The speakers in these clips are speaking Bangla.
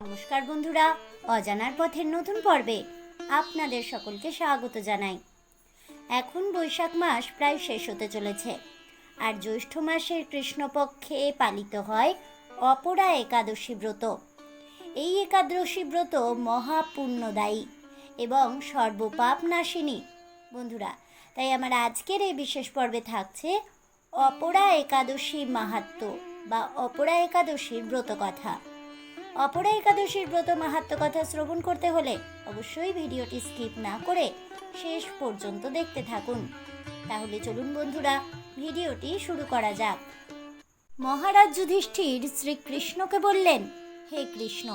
নমস্কার বন্ধুরা, অজানার পথের নতুন পর্বে আপনাদের সকলকে স্বাগত জানাই। এখন বৈশাখ মাস প্রায় শেষ হতে চলেছে আর জ্যৈষ্ঠ মাসের কৃষ্ণপক্ষে পালিত হয় অপরা একাদশী ব্রত। এই একাদশী ব্রত মহাপুণ্যদায়ী এবং সর্বপাপ নাশিনী। বন্ধুরা, তাই আমার আজকের এই বিশেষ পর্বে থাকছে অপরা একাদশী মাহাত্ম্য বা অপরা একাদশীর ব্রত কথা অপরা একাদশীর ব্রত মাহাত্ম কথা শ্রবণ করতে হলে অবশ্যই ভিডিওটি স্কিপ না করে শেষ পর্যন্ত দেখতে থাকুন। তাহলে চলুন বন্ধুরা, ভিডিওটি শুরু করা যাক। মহারাজ যুধিষ্ঠির শ্রীকৃষ্ণকে বললেন, হে কৃষ্ণ,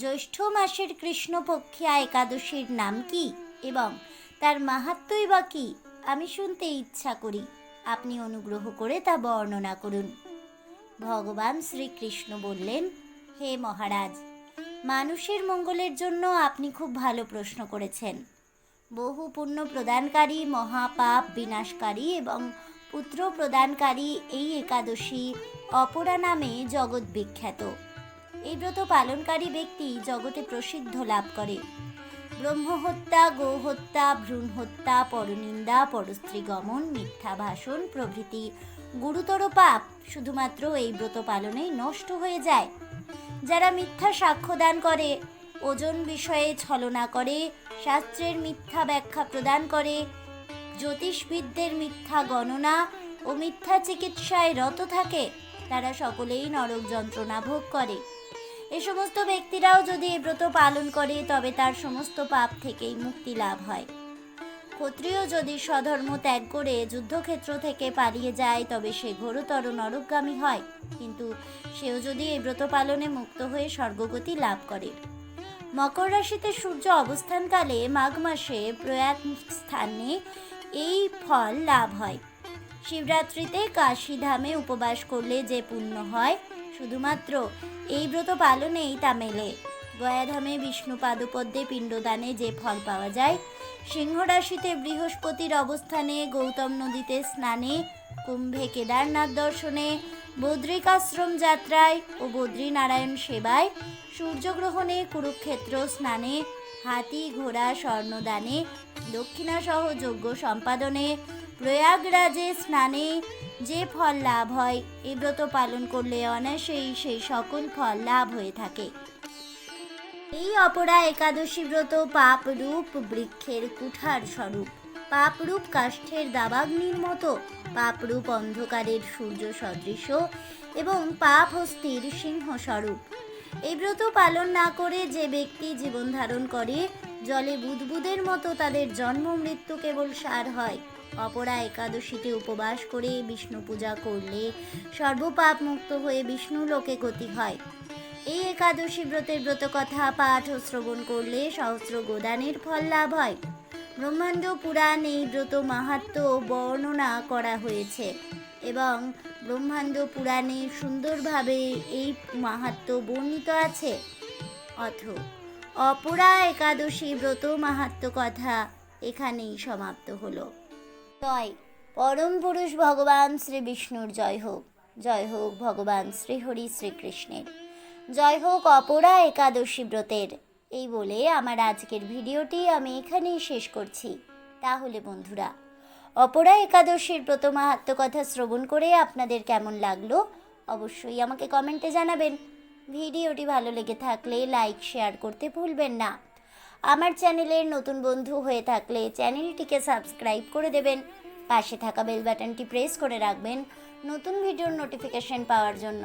জ্যৈষ্ঠ মাসের কৃষ্ণপক্ষিয়া একাদশীর নাম কি এবং তার মাহাত্মই বা কি? আমি শুনতে ইচ্ছা করি, আপনি অনুগ্রহ করে তা বর্ণনা করুন। ভগবান শ্রীকৃষ্ণ বললেন হে মহারাজ, মানুষের মঙ্গলের জন্য আপনি খুব ভালো প্রশ্ন করেছেন। বহু পুণ্য প্রদানকারী মহাপাপ বিনাশকারী এবং পুত্র প্রদানকারী এই একাদশী অপরা নামে জগৎ বিখ্যাত। এই ব্রত পালনকারী ব্যক্তি জগতে প্রসিদ্ধ লাভ করে। ব্রহ্মহত্যা, গোহত্যা ভ্রূণ হত্যা পরনিন্দা পরস্ত্রী গমন মিথ্যা ভাষণ প্রভৃতি গুরুতর পাপ শুধুমাত্র এই ব্রত পালনেই নষ্ট হয়ে যায়। যারা মিথ্যা সাক্ষ্য দান করে, ওজন বিষয়ে ছলনা করে, শাস্ত্রের মিথ্যা ব্যাখ্যা প্রদান করে, জ্যোতিষবিদদের মিথ্যা গণনা ও মিথ্যা চিকিৎসায় রত থাকে, তারা সকলেই নরক যন্ত্রণা ভোগ করে। এ সমস্ত ব্যক্তিরাও যদি এ ব্রত পালন করে, তবে তার সমস্ত পাপ থেকেই মুক্তি লাভ হয়। ক্ষত্রিয় যদি স্বধর্ম ত্যাগ করে যুদ্ধক্ষেত্র থেকে পালিয়ে যায়, তবে সে ঘোরতর নরকগামী হয়। কিন্তু সেও যদি এই ব্রত পালনে মুক্ত হয়ে স্বর্গগতি লাভ করে। মকর রাশিতে সূর্য অবস্থানকালে মাঘ মাসে প্রয়াত স্থানে এই ফল লাভ হয়। শিবরাত্রিতে কাশীধামে উপবাস করলে যে পুণ্য হয়, শুধুমাত্র এই ব্রত পালনেই তা মেলে। গয়াধামে বিষ্ণু পাদপদ্মে পিণ্ডদানে যে ফল পাওয়া যায় সিংহ রাশিতে বৃহস্পতির অবস্থানে, গৌতম নদীতে স্নানে, কুম্ভে কেদারনাথ দর্শনে, বদ্রিকাশ্রম যাত্রায় ও বদ্রীনারায়ণ সেবায়, সূর্যগ্রহণে কুরুক্ষেত্র স্নানে, হাতি ঘোড়া স্বর্ণদানে, দক্ষিণাসহ যজ্ঞ সম্পাদনে, প্রয়াগরাজে স্নানে, যে ফল লাভ হয় এই ব্রত পালন করলে অনায়াসেই সেই সকল ফল লাভ হয়ে থাকে। এই অপরা একাদশী ব্রত পাপ রূপ বৃক্ষের কুঠার স্বরূপ, পাপরূপ কাষ্ঠের দাবাগ্নির মতো, পাপরূপ অন্ধকারের সূর্য সদৃশ এবং পাপ হস্তির সিংহ স্বরূপ। এই ব্রত পালন না করে যে ব্যক্তি জীবন ধারণ করে, জলে বুদবুদের মতো তাদের জন্ম মৃত্যু কেবল সার হয়। অপরা একাদশীতে উপবাস করে বিষ্ণু পূজা করলে সর্বপাপ মুক্ত হয়ে বিষ্ণু লোকে গতি হয়। এই একাদশী ব্রতের ব্রত কথা পাঠ ও শ্রবণ করলে সহস্র গোদানের ফল লাভ হয়। ব্রহ্মাণ্ড পুরাণ এই ব্রত মাহাত্ম বর্ণনা করা হয়েছে এবং ব্রহ্মাণ্ড পুরাণে সুন্দরভাবে এই মাহাত্ম বর্ণিত আছে। অথ অপরা একাদশী ব্রত মাহাত্ম কথা এখানেই সমাপ্ত হলো। তয় পরম পুরুষ ভগবান শ্রী বিষ্ণুর জয় হোক। জয় হোক ভগবান শ্রীহরি শ্রীকৃষ্ণের। জয় হোক অপরা একাদশী ব্রতের। এই বলে আমার আজকের ভিডিওটি আমি এখানেই শেষ করছি। তাহলে বন্ধুরা, অপরা একাদশীর ব্রত মাহাত্ম কথা শ্রবণ করে আপনাদের কেমন লাগল অবশ্যই আমাকে কমেন্টে জানাবেন। ভিডিওটি ভালো লেগে থাকলে লাইক, শেয়ার করতে ভুলবেন না। আমার চ্যানেলের নতুন বন্ধু হয়ে থাকলে চ্যানেলটিকে সাবস্ক্রাইব করে দেবেন। পাশে থাকা বেল বাটনটি প্রেস করে রাখবেন নতুন ভিডিওর নোটিফিকেশন পাওয়ার জন্য।